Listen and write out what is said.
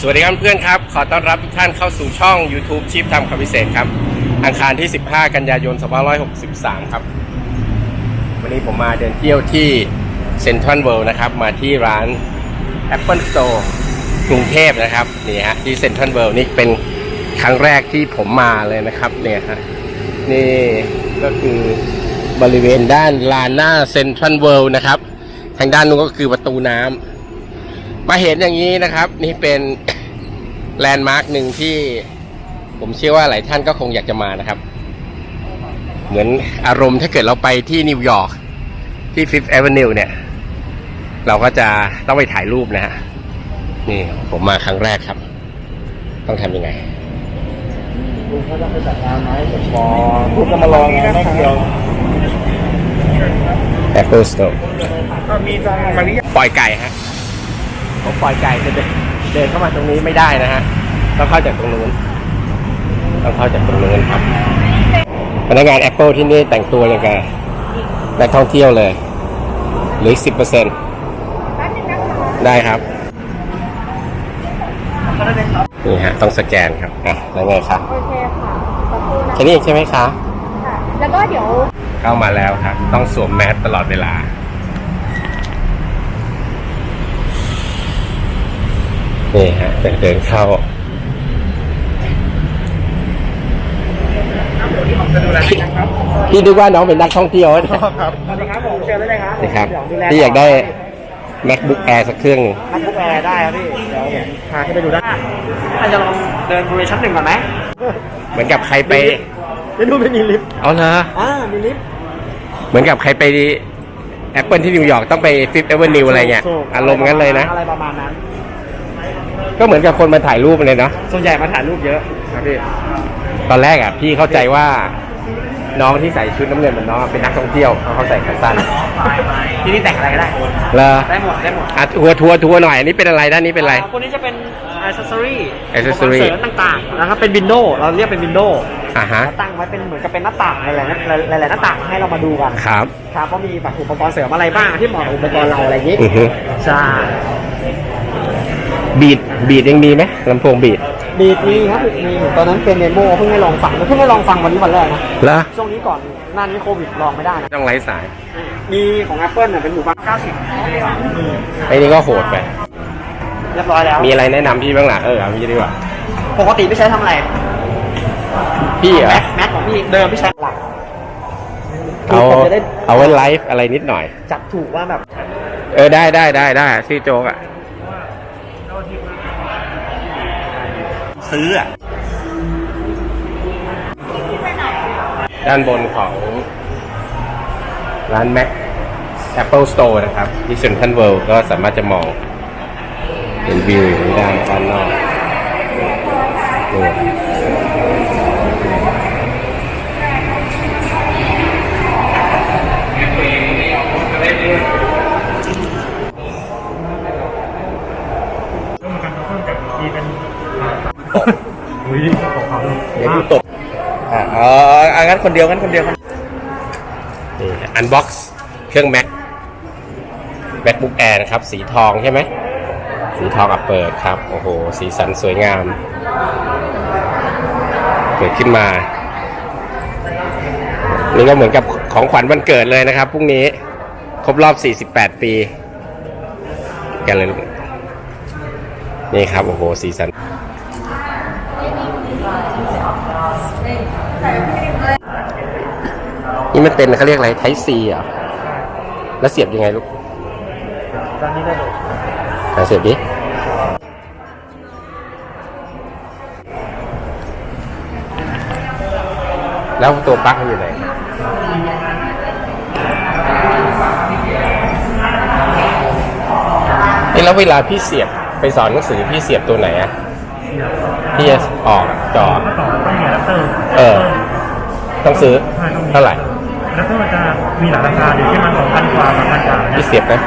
สวัสดีครับเพื่อนครับ ขอต้อนรับทุกท่านเข้าสู่ช่อง YouTube ชิปทำคำพิเศษครับ อังคารที่ 15 กันยายน 2563 ครับ วันนี้ผมมาเดินเที่ยวที่เซ็นทรัลเวิลด์นะครับ มาที่ร้าน Apple Store กรุงเทพนะครับ นี่ฮะ ที่เซ็นทรัลเวิลด์นี่เป็นครั้งแรกที่ผมมาเลยนะครับ เนี่ยฮะ นี่ก็คือบริเวณด้านลานหน้าเซ็นทรัลเวิลด์นะครับ ทางด้านนู้นก็คือประตูน้ำ มาเห็นอย่างนี้นะครับ นี่เป็นแลนด์มาร์กหนึ่งที่ผมเชื่อว่าหลายท่านก็คงอยากจะมานะครับ เหมือนอารมณ์ถ้าเกิดเราไปที่นิวยอร์กที่ Fifth Avenue เนี่ย เราก็จะต้องไปถ่ายรูปนะฮะนี่ผมมาครั้งแรกครับ ต้องทำยังไงลุงเขาจะไปจัดงานไหมผมพอพูดกันมาลองไงแม่เดียว Apple Store ก็มีจังมาริยาปล่อยไก่ฮะ ผมปล่อยไก่จะเดินเดินเข้ามาตรงนี้ไม่ได้นะฮะต้องเข้าจากตรงนู้นต้องเข้าจากตรงนู้นครับ พนักงาน Apple ที่นี่แต่งตัวยังไงนักท่องเที่ยวเลยเหรือสิบเปอร์เซ็นต์ได้ครับนี่ฮะต้องสแกนครับอะแล้วไงครับโอเคค่ะสักครู่นะแค่นี้เองใช่ไหมคะค่ะแล้วก็เดี๋ยวเข้ามาแล้วครับ ต้องสวมแมสตลอดเวลา นี่ฮะเดินเดินเข้าจะดูแลนะครับพี่นึกว่าน้องเป็นนักท่องเที่ยวนะครับสวัสดีครับผมเชิญได้เลยครับนี่ครับเดี๋ยวดูแลพี่อยากได้ MacBook Air สักเครื่องหนึ่งนักบุ๊กแอร์ได้ครับพี่เดี๋ยวผมพาขึ้นไปดูได้ท่านจะลองเดินบริเวณชั้นหนึ่งก่อนไหมเหมือนกับใครไปไปดูไม่มีลิฟต์เอาเหรออ่ามีลิฟต์เหมือนกับใครไป Apple ที่นิวยอร์กต้องไป Fifth Avenue อะไรเงี้ยถูกอารมณ์งั้นเลยนะอะไรประมาณนั้น ก็เหมือนกับคนมาถ่ายรูปเลยเนาะส่วนใหญ่มาถ่ายรูปเยอะครับพี่ตอนแรกอะพี่เข้าใจว่าน้องที่ใส่ชุดน้ำเงินเหมือนน้องเป็นนักท่องเที่ยวเพราะเขาใส่ขาสั้นที่นี่แต่งอะไรก็ได้เลอได้หมดได้หมดอะทัวร์ทัวร์ทัวร์หน่อยอันนี้เป็นอะไรด้านนี้เป็นอะไร คนนี้จะเป็นอ c เซสซอรี่ accessory เสริมต่างๆนะครับเป็นวินโดว์เราเรียกเป็นวินโดว์อ่าฮะตั้งไว้เป็นเหมือนกับเป็นหน้าต่างหลายๆหลายๆหน้าต่างให้เรามาดูกัน ครับ ครับว่ามีแบบอุปกรณ์เสริมอะไรบ้างที่เหมาะกับอุปกรณ์เราอะไรอย่างนี้อือฮึใช่ บีดบีดยังมีไหมลำโพงบีดดีดมีครับมีตอนนั้นเป็นเดโมเพิ่งได้ลองฟังเพิ่งได้ลองฟังวันนี้วันแรกนะเหรอช่วงนี้ก่อนหน้านี้โควิดลองไม่ได้นะต้องไร้สาย มีของ Apple เนี่ยเป็นหมู่บ้าน90ไอ้นี่ก็โหดไปเรียบร้อยแล้วมีอะไรแนะนำพี่บ้างล่ะเออเอางี้ดีกว่าปกติพี่ใช้ทำอะไรพี่เหรอแม็กแม็กของพี่เดิมพี่ใช้หลักเอาคือผมจะได้เอาไว้ไลฟ์อะไรนิดหน่อย จับถูกว่าแบบ เออได้ได้ได้ได้ชื่อโจ๊กอะ ซื้ออะด้านบนของร้าน Mac Apple Store นะครับที่เซ็นทรัลเวิลด์ก็สามารถจะมองเห็นวิวอย่างนี้ได้ด้านนอกนี่ เดี๋ยวดูตบอ่าอ๋ออะงั้นคนเดียวงั้นคนเดียวกันนี่อันบ็อกซ์เครื่อง Mac MacBook Air นะครับ สีทองใช่ไหม สีทองอัปเปิดครับ โอ้โห สีสันสวยงาม เกิดขึ้นมา นี่ก็เหมือนกับของขวัญวันเกิดเลยนะครับพรุ่งนี้ครบรอบ 48 ปีกันเลยลูกนี่ครับ โอ้โห สีสัน นี่มันเป็นเขาเรียกอะไรไทซีอะแล้วเสียบยังไงลูกตอนนี้ได้เลยอะเสียบดิแล้วตัวปลั๊กมันอยู่ไหนนี่แล้วเวลาพี่เสียบไปสอนหนังสือพี่เสียบตัวไหนอะพี่จะออกจอ ต่อต้องมีแรปเตอร์เออ ต้องซื้อเท่าไหร่ แรปเตอร์มันจะมีหลายราคาอยู่ที่มันสองพันกว่าสามพันกว่าเนี่พี่ยเสียบไหมแ